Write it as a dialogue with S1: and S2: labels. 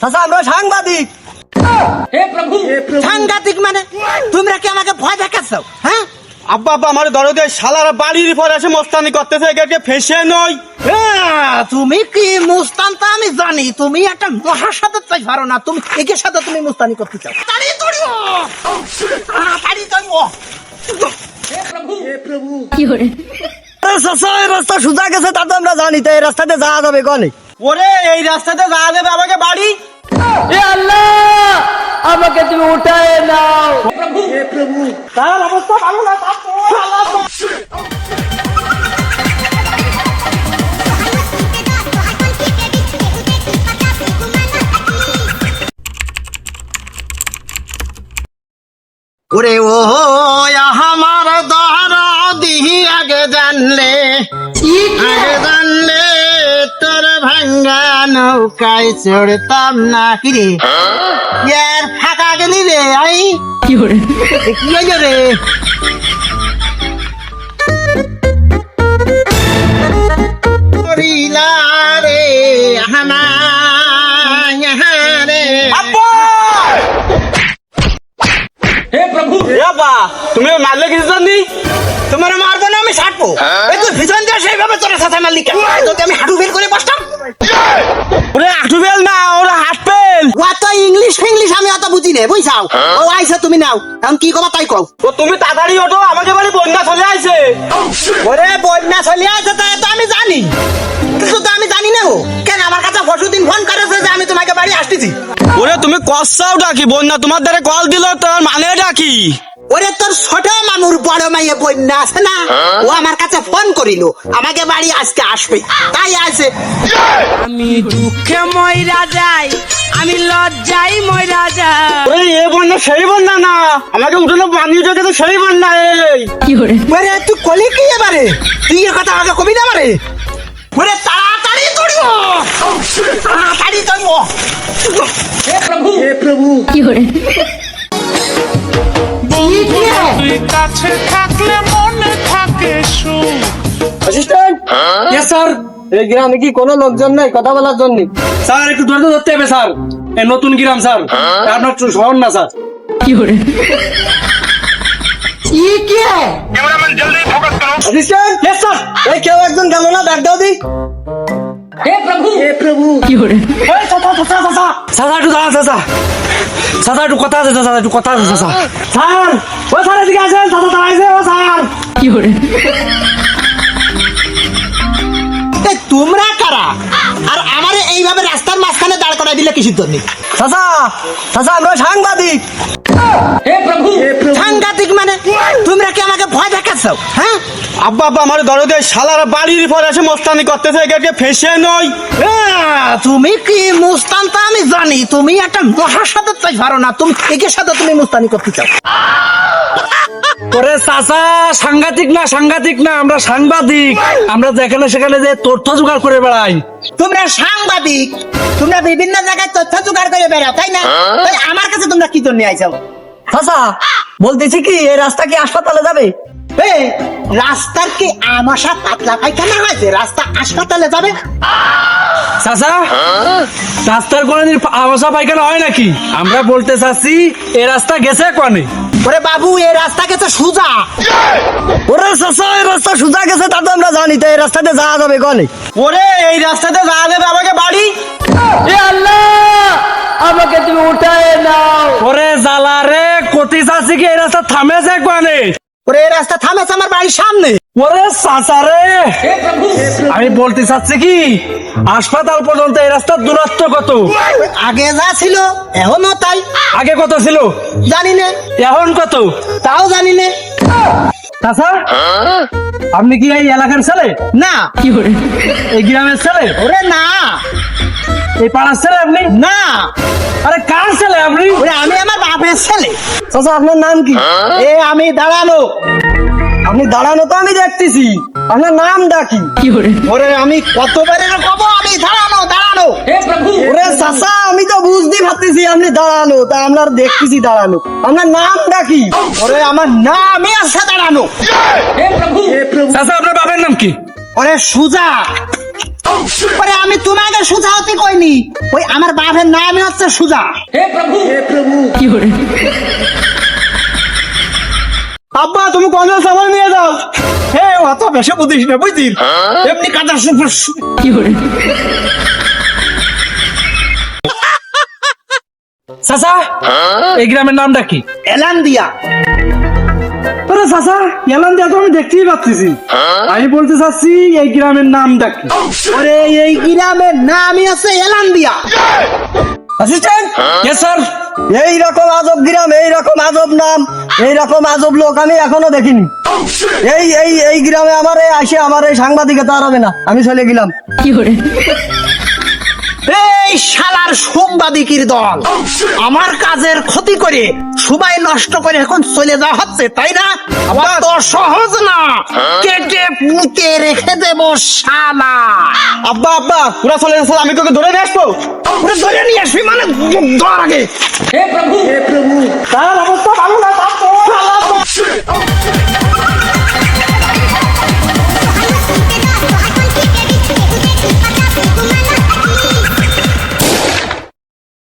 S1: চাচা আমরা সাংবাদিক।
S2: সাংঘাতিক মানে? তোমরা কি আমাকে ভয় দেখাচ্ছ? হ্যাঁ?
S3: আব্বা আব্বা আমার দরদে শালার বাড়ির পর এসে মস্তানি করতেছে একে ফেসে নয়।
S2: আহ, তুমি কি মুস্তান? তা আমি জানি। তুমি একটা মহার সাথে চাই পারো না। তুমি একের সাথে তুমি মুস্তানি করতে চাও।
S1: চাচা এই রাস্তা সোজা গেছে তা তো আমরা জানি। তো এই রাস্তাতে যাওয়া যাবে কনে
S3: ওরে এই রাস্তাতে যাওয়া যাবে আমাকে বাড়ি?
S4: আমাকে তুমি উঠায় নাও।
S3: তার অবস্থা ভালো না তার তো আল্লাহ
S2: ওরে ও আমার দহরা দিহি আগে জানলে। আগে জানলে তোর ভাঙ্গা নৌকায় চড়তাম না। কিরে ইয়ার ফাঁকা গেলি রে আই। কি হয়েছে রে? করিলা রে হানা ইহা রে।
S3: এ আব্বা তুমি
S2: তোমার আমি ছাড়বো। এই তুই ভিজন দিয়ে সেইভাবে তোর সাথে মারলি কেন যদি আমি হাঁটু বের করে বসতাম।
S3: ওরে আঠু বেল না ওরা হাট পেল
S2: ও তো ইংলিশ ফিংলিশ আমি অত বুঝি নে বুঝছাও? ও আইসা তুমি নাও। এখন কি কবা তাই কও।
S3: ও তুমি তাড়াতাড়ি ওঠো আমাকে বাড়ি বন্যা চলে আইছে।
S2: ওরে বন্যা চলে আছে তাই তো আমি জানি। কিন্তু তো আমি জানি না ও। কেন আমার কাছে পরশুদিন ফোন করেছে যে আমি তোমাকে বাড়ি আসতেছি?
S3: ওরে তুমি কষাও ডাকি বন্যা তোমার দ্বারা কল দিল তোর মানে ডাকি
S2: ওরে তোর ছোট মামুর বড় মাইয়ে বন্যা আছে না? ও আমার কাছে ফোন করিল আমাকে বাড়ি আজকে আসবে। তাই আছে।
S4: আমি দুঃখে ময়রা যাই আমি লজ্জাই ময়রা যাই।
S3: ওরে এ বন্যা সেই বন্যা না। আমাকে উঠোনে পানি উঠে গেছে সেই বন্যা এই।
S2: ওরে তুই কলি কি এবারে? তুই এ কথা আমাকে কবি না বারে ওরে তাড়াতাড়ি দৌড়ো তাড়াতাড়ি দৌড়ো
S5: তুই কাছে থাকলে মনে থাকে
S1: অ্যাসিস্ট্যান্ট ইয়েস স্যার এই গ্রামে কি কোনো লোকজন নাই? কথা বলার জন্য।
S3: স্যার একটু ধরে ধরতে হবে স্যার। এই নতুন গ্রাম স্যার। আপনার শহর না স্যার।
S1: অ্যাসিস্ট্যান্ট ইয়েস স্যার এই কেউ একজন গেল না ব্যাগ দাও দি।
S3: চাচা একটু চাচা চাচা একটু কথা আছে চাচা একটু কথা আছে চাচা স্যার ও স্যার এদিকে আসেন চাচা দাঁড়াইছে ও স্যার
S2: এই তোমরা কারা আর আমারে এইভাবে রাস্তার মাঝখানে দাঁড় করাই দিলে কিসের জন্য
S1: চাচা চাচা আমরা সাংবাদিক
S2: সাংঘাতিক মানে? তোমরা কি আমাকে ভয় দেখাচ্ছ হ্যাঁ?
S3: আব্বা আব্বা আমার দরদে শালার বাড়ির পর এসে মস্তানি করতেছে একে ফেসে
S2: আহ, তুমি কি মুস্তান? তা আমি জানি তুমি একটা মহার সাথে চাই পারো না তুমি একের সাথে তুমি মুস্তানি করতে চাও।
S6: ওরে চাচা সাংঘাতিক না সাংঘাতিক না আমরা সাংবাদিক। আমরা যেখানে সেখানে যে তথ্য জোগাড় করে বেড়াই।
S2: তোমরা সাংবাদিক তোমরা বিভিন্ন জায়গায় তথ্য জোগাড় করে বেড়াও তাই না? আমার কাছে তোমরা কি জন্য আইছো
S1: চাচা বলতেছি কি এই রাস্তা কি হাসপাতালে যাবে?
S2: এই রাস্তার কি আমাশা পাতলা পায়খানা হয়েছে? রাস্তা হাসপাতালে যাবে?
S6: চাচা রাস্তার কোনদিন আবাসা পায়খানা হয় নাকি? আমরা বলতে চাচ্ছি এ রাস্তা গেছে কনে?
S2: ওরে বাবু এই রাস্তা গেছে সুজা।
S1: ওরে চাচা এই রাস্তা সোজা গেছে তা তো আমরা জানি তো এই রাস্তাতে যাওয়া যাবে কনে?
S3: ওরে এই রাস্তাতে যাওয়া যাবে আমাকে বাড়ি?
S4: এ আল্লাহ আমাকে তুমি উঠায় নাও।
S6: ওরে জ্বালা রে কতি চাচ্ছি কি এই রাস্তা থামেছে কনে?
S2: ওরে রাস্তা থামেছে আমার বাড়ির সামনে।
S6: ওরে চাচা রে। আমি বলতে চাচ্ছি কি হাসপাতাল পর্যন্ত এই রাস্তার দূরত্ব কত?
S2: আগে যা ছিল এখনও তাই।
S6: আগে কত ছিল?
S2: জানি না।
S6: এখন কত?
S2: তাও জানি না।
S6: চাচা আপনি কি এই এলাকার ছেলে?
S2: না।
S6: কি করে এই গ্রামের ছেলে?
S2: ওরে না।
S6: এই পাড়ার ছেলে আপনি?
S2: না।
S6: আরে কার ছেলে আপনি?
S2: ওরে আমি আমার বাপের ছেলে
S1: চাচা আপনার নাম কি?
S2: এ আমি দাঁড়ানো।
S1: আপনি দাঁড়ানো তো আমি দেখতেছি। আপনার নাম ডাকি
S2: ওরে? আমি কতবারে কব? আমি দাঁড়ানো দাঁড়ানো।
S1: ওরে চাচা আমি তো বুঝতে পারতেছি আপনি দাঁড়ানো। তা আপনার দেখতেছি দাঁড়ানো। আপনার নাম ডাকি
S2: ওরে আমার নামই আছে দাঁড়ানো।
S6: চাচা আপনার বাবার নাম কি?
S2: ওরে সুজা। পরে আমি তোমাকে সুজা হতে কইনি। ওই আমার বাপের নামই হচ্ছে সুজা।
S1: আব্বা তুমি কোন সামান নিয়ে যাও?
S2: হে অত বেশি বুঝিস না বুঝলি? এমনি কাজা
S6: চাচা এই গ্রামের নামটা কি?
S2: এলান দিয়া।
S1: আরে চাচা এলান দিয়া তো আমি দেখতেই পাচ্ছি আমি বলতে চাচ্ছি এই গ্রামের নামটা কি
S2: ওরে এই গ্রামের নামই আছে এলান দিয়া
S1: অ্যাসিস্ট্যান্ট
S6: স্যার
S1: এই রকম আজব গ্রাম এই রকম আজব নাম এই রকম আজব লোক আমি এখনও দেখিনি। এই এই এই গ্রামে আমার আসে আমার এই সাংবাদিকতা আর হবে না। আমি চলে গেলাম।
S2: এই শালার সাংবাদিকের দল। আমার কাজের ক্ষতি করে সবাই নষ্ট করে এখন চলে যাওয়া হচ্ছে তাই না? অত সহজ না। কেটে পুঁতে রেখে দেব শালা।
S1: আব্বা আব্বা পুরা চলে যাচ্ছে আমি তোকে ধরে নিয়ে আসব।
S2: ওরে ধরে নিয়ে আসবি মানে ধর আগে। হে প্রভু। হে প্রভু